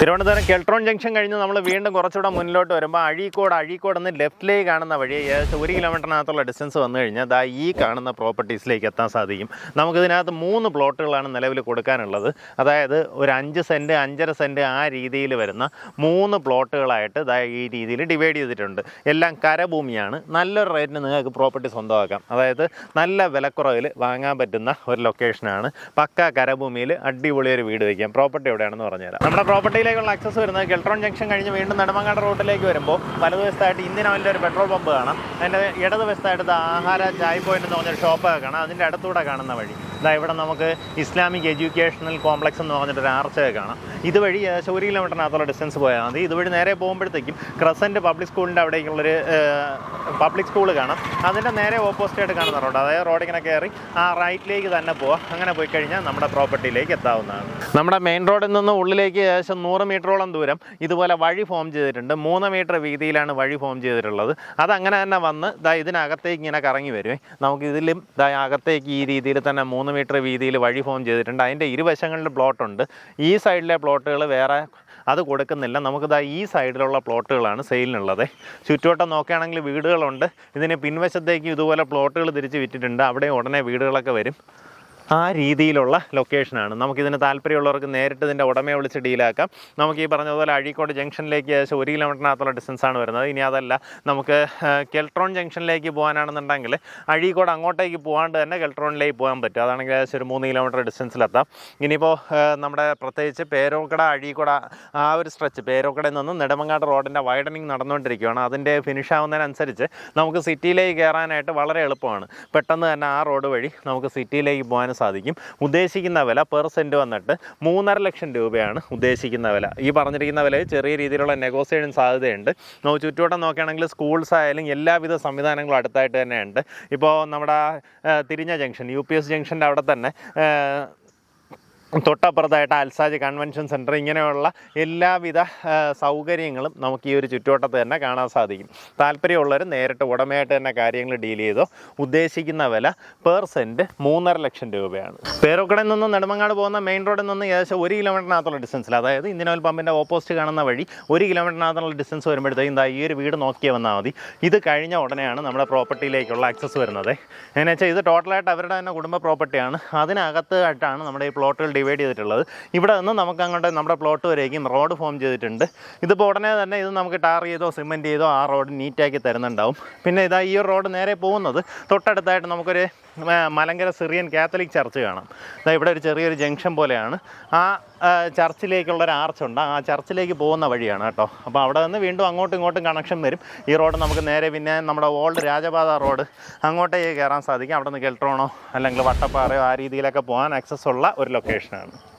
Thiruvananthapuram Keltron junction കഴിഞ്ഞ് നമ്മൾ വീണ്ടും കുറച്ചുകൂടെ മുന്നിലോട്ട് വരുമ്പോൾ അഴീക്കോട് അഴീക്കോട് നിന്ന് ലെഫ്റ്റിലേക്ക് കാണുന്ന വഴി ഏകദേശം ഒരു കിലോമീറ്ററിനകത്തുള്ള ഡിസ്റ്റൻസ് വന്നു കഴിഞ്ഞാൽ ദാ ഈ കാണുന്ന പ്രോപ്പർട്ടീസിലേക്ക് എത്താൻ സാധിക്കും. നമുക്കിതിനകത്ത് മൂന്ന് പ്ലോട്ടുകളാണ് നിലവിൽ കൊടുക്കാനുള്ളത്. അതായത് ഒരു അഞ്ച് സെന്റ് അഞ്ചര സെന്റ് ആ രീതിയിൽ വരുന്ന മൂന്ന് പ്ലോട്ടുകളായിട്ട് ദാ ഈ രീതിയിൽ ഡിവൈഡ് ചെയ്തിട്ടുണ്ട്. എല്ലാം കരഭൂമിയാണ്. നല്ലൊരു റേറ്റിന് നിങ്ങൾക്ക് പ്രോപ്പർട്ടി സ്വന്തമാക്കാം. അതായത് നല്ല വിലക്കുറവിൽ വാങ്ങാൻ പറ്റുന്ന ഒരു ലൊക്കേഷനാണ് പക്ക കരഭൂമിയിൽ അടിപൊളിയൊരു വീട് വയ്ക്കാം പ്രോപ്പർട്ടി എവിടെയാണെന്ന് പറഞ്ഞുതരാം. നമ്മുടെ പ്രോപ്പർട്ടിയിലേക്കുള്ള ആക്സസ് വരുന്നത് കെൽട്രോൺ ജംഗ്ഷൻ കഴിഞ്ഞ് വീണ്ടും നെടുമങ്ങാട് റോഡിലേക്ക് വരുമ്പോൾ വലതുവശത്തായിട്ട് ഇന്ത്യൻ ഓയിലിന്റെ ഒരു പെട്രോൾ പമ്പ് കാണാം. അതിന്റെ ഇടതുവശത്തായിട്ട് ആഹാര ചായ് പോയിന്റ് എന്ന് പറഞ്ഞൊരു ഷോപ്പൊക്കെ കാണാം. അതിന്റെ അടുത്തൂടെ കാണുന്ന വഴി. ഇതാ ഇവിടെ നമുക്ക് ഇസ്ലാമിക് എഡ്യൂക്കേഷണൽ കോംപ്ലക്സ് എന്ന് പറഞ്ഞിട്ടൊരു ആർച്ചയൊക്കെ കാണാം. ഇതുവഴി ഏകദേശം ഒരു കിലോമീറ്ററിനകത്തുള്ള ഡിസ്റ്റൻസ് പോയാൽ മതി. ഇതുവഴി നേരെ പോകുമ്പോഴത്തേക്കും ക്രസന്റ് പബ്ലിക് സ്കൂളിന്റെ അവിടേക്കുള്ളൊരു പബ്ലിക് സ്കൂൾ കാണാം. അതിന്റെ നേരെ ഓപ്പോസിറ്റ് ആയിട്ട് കാണുന്ന റോഡ് അതായത് റോഡിങ്ങനെ കയറി ആ റൈറ്റിലേക്ക് തന്നെ പോവാം. അങ്ങനെ പോയി കഴിഞ്ഞാൽ നമ്മുടെ പ്രോപ്പർട്ടിയിലേക്ക് എത്താവുന്നതാണ്. നമ്മുടെ മെയിൻ റോഡിൽ നിന്ന് ഉള്ളിലേക്ക് ഏകദേശം നൂറ് മീറ്ററോളം ദൂരം ഇതുപോലെ വഴി ഫോം ചെയ്തിട്ടുണ്ട്. മൂന്ന് മീറ്റർ വീതിയിലാണ് വഴി ഫോം ചെയ്തിട്ടുള്ളത്. അതങ്ങനെ തന്നെ വന്ന് ദാ ഇതിനകത്തേക്ക് ഇങ്ങനെ കറങ്ങി വരുമേ നമുക്ക് ഇതിലും ദാ അകത്തേക്ക് ഈ രീതിയിൽ തന്നെ മൂന്ന് മീറ്റർ വീതിയിൽ വഴി ഫോം ചെയ്തിട്ടുണ്ട്. അതിന്റെ ഇരുവശങ്ങളിൽ പ്ലോട്ടുണ്ട്. ഈ സൈഡിലെ പ്ലോട്ടുകൾ വേറെ അത് കൊടുക്കുന്നില്ല. നമുക്കിതാ ഈ സൈഡിലുള്ള പ്ലോട്ടുകളാണ് സെയിലിനുള്ളത്. ചുറ്റുവട്ടം നോക്കുകയാണെങ്കിൽ വീടുകളുണ്ട്. ഇതിന് പിൻവശത്തേക്ക് ഇതുപോലെ പ്ലോട്ടുകൾ തിരിച്ച് വിറ്റിട്ടുണ്ട്. അവിടെ ഉടനെ വീടുകളൊക്കെ വരും. ആ രീതിയിലുള്ള ലൊക്കേഷനാണ്. നമുക്കിതിന് താല്പര്യമുള്ളവർക്ക് നേരിട്ട് ഇതിന്റെ ഉടമയെ വിളിച്ച് ഡീലാക്കാം. നമുക്ക് ഈ പറഞ്ഞതുപോലെ അഴീക്കോട് ജംഗ്ഷനിലേക്ക് ഏകദേശം ഒരു കിലോമീറ്ററിനകത്തുള്ള ഡിസ്റ്റൻസാണ് വരുന്നത്. ഇനി അതല്ല നമുക്ക് കെൽട്രോൺ ജംഗ്ഷനിലേക്ക് പോകാനാണെന്നുണ്ടെങ്കിൽ അഴീക്കോട് അങ്ങോട്ടേക്ക് പോകാണ്ട് തന്നെ കെൽട്രോണിലേക്ക് പോകാൻ പറ്റും. അതാണെങ്കിൽ ഏകദേശം ഒരു മൂന്ന് കിലോമീറ്റർ ഡിസ്റ്റൻസിലെത്താം. ഇനിയിപ്പോൾ നമ്മുടെ പ്രത്യേകിച്ച് പേരോക്കട അഴീക്കോട ആ ഒരു സ്ട്രെച്ച് പേരോക്കടയിൽ നിന്ന് നെടുമങ്ങാട് റോഡിന്റെ വൈഡനിങ് നടന്നുകൊണ്ടിരിക്കുകയാണ് അതിന്റെ ഫിനിഷ് ആവുന്നതിനനുസരിച്ച് നമുക്ക് സിറ്റിയിലേക്ക് കയറാനായിട്ട് വളരെ എളുപ്പമാണ്. പെട്ടെന്ന് തന്നെ ആ റോഡ് വഴി നമുക്ക് സിറ്റിയിലേക്ക് പോകാൻ സാധിക്കും. ഉദ്ദേശിക്കുന്ന വില പെർ സെന്റ് വന്നിട്ട് മൂന്നര ലക്ഷം രൂപയാണ് ഉദ്ദേശിക്കുന്ന വില. ഈ പറഞ്ഞിരിക്കുന്ന വില ചെറിയ രീതിയിലുള്ള നെഗോസിയേഷൻ സാധ്യതയുണ്ട്. ചുറ്റുവട്ടം നോക്കുകയാണെങ്കിൽ സ്കൂൾസ് ആയാലും എല്ലാവിധ സംവിധാനങ്ങളും അടുത്തായിട്ട് തന്നെയുണ്ട്. ഇപ്പോൾ നമ്മുടെ തിരിഞ്ഞ ജംഗ്ഷൻ യു പി എസ് ജംഗ്ഷന്റെ അവിടെ തന്നെ തൊട്ടപ്പുറത്തായിട്ട് അൽസാജ് കൺവെൻഷൻ സെന്റർ ഇങ്ങനെയുള്ള എല്ലാവിധ സൗകര്യങ്ങളും നമുക്ക് ഈ ഒരു ചുറ്റുവട്ടത്ത് തന്നെ കാണാൻ സാധിക്കും. താല്പര്യമുള്ളവർ നേരിട്ട് ഉടമയായിട്ട് തന്നെ കാര്യങ്ങൾ ഡീൽ ചെയ്തോ ഉദ്ദേശിക്കുന്ന വില പെർ സെന്റ് മൂന്നര ലക്ഷം രൂപയാണ്. പേരോക്കടയിൽ നിന്ന് നെടുമങ്ങാട് പോകുന്ന മെയിൻ റോഡിൽ നിന്ന് ഏകദേശം ഒരു കിലോമീറ്ററിനകത്തുള്ള ഡിസ്റ്റൻസിൽ അതായത് ഇന്ത്യൻ ഓയിൽ പമ്പിന്റെ ഓപ്പോസിറ്റ് കാണുന്ന വഴി ഒരു കിലോമീറ്ററിനകത്തുള്ള ഡിസ്റ്റൻസ് വരുമ്പോഴത്തേക്കും ഇതാ ഈ ഒരു വീട് നോക്കിയേ വന്നാൽ മതി. ഇത് കഴിഞ്ഞ ഉടനെയാണ് നമ്മുടെ പ്രോപ്പർട്ടിയിലേക്കുള്ള ആക്സസ് വരുന്നത്. എന്നുവെച്ചാൽ ഇത് ടോട്ടലായിട്ട് അവരുടെ തന്നെ കുടുംബ പ്രോപ്പർട്ടിയാണ് അതിനകത്തായിട്ടാണ് നമ്മുടെ ഈ പ്ലോട്ടുകൾ ഡിവൈഡ് ചെയ്തിട്ടുള്ളത്. ഇവിടെ നിന്ന് നമുക്ക് അങ്ങോട്ട് നമ്മുടെ പ്ലോട്ട് വരേക്കും റോഡ് ഫോം ചെയ്തിട്ടുണ്ട്. ഇതിപ്പോൾ ഉടനെ തന്നെ ഇത് നമുക്ക് ടാർ ചെയ്തോ സിമെന്റ് ചെയ്തോ ആ റോഡ് നീറ്റാക്കി തരുന്നുണ്ടാവും. പിന്നെ ഇതാ ഈ റോഡ് നേരെ പോകുന്നത്. തൊട്ടടുത്തായിട്ട് നമുക്കൊരു മലങ്കര സിറിയൻ കാത്തലിക് ചർച്ച് കാണാം. ഇവിടെ ഒരു ചെറിയൊരു ജംഗ്ഷൻ പോലെയാണ്. ആ, ചർച്ചിലേക്കുള്ള ഒരു ആർച്ചുണ്ട് ആ ചർച്ചിലേക്ക് പോകുന്ന വഴിയാണ് കേട്ടോ. അപ്പോൾ അവിടെ നിന്ന് വീണ്ടും അങ്ങോട്ടും ഇങ്ങോട്ടും കണക്ഷൻ വരും. ഈ റോഡ് നമുക്ക് നേരെ പിന്നെ നമ്മുടെ ഓൾഡ് രാജപാത റോഡ് അങ്ങോട്ടേക്ക് കയറാൻ സാധിക്കും. അവിടെ നിന്ന് കെൽട്രോണോ അല്ലെങ്കിൽ വട്ടപ്പാറയോ ആ രീതിയിലൊക്കെ പോകാൻ ആക്സസ് ഉള്ള ഒരു ലൊക്കേഷനാണ്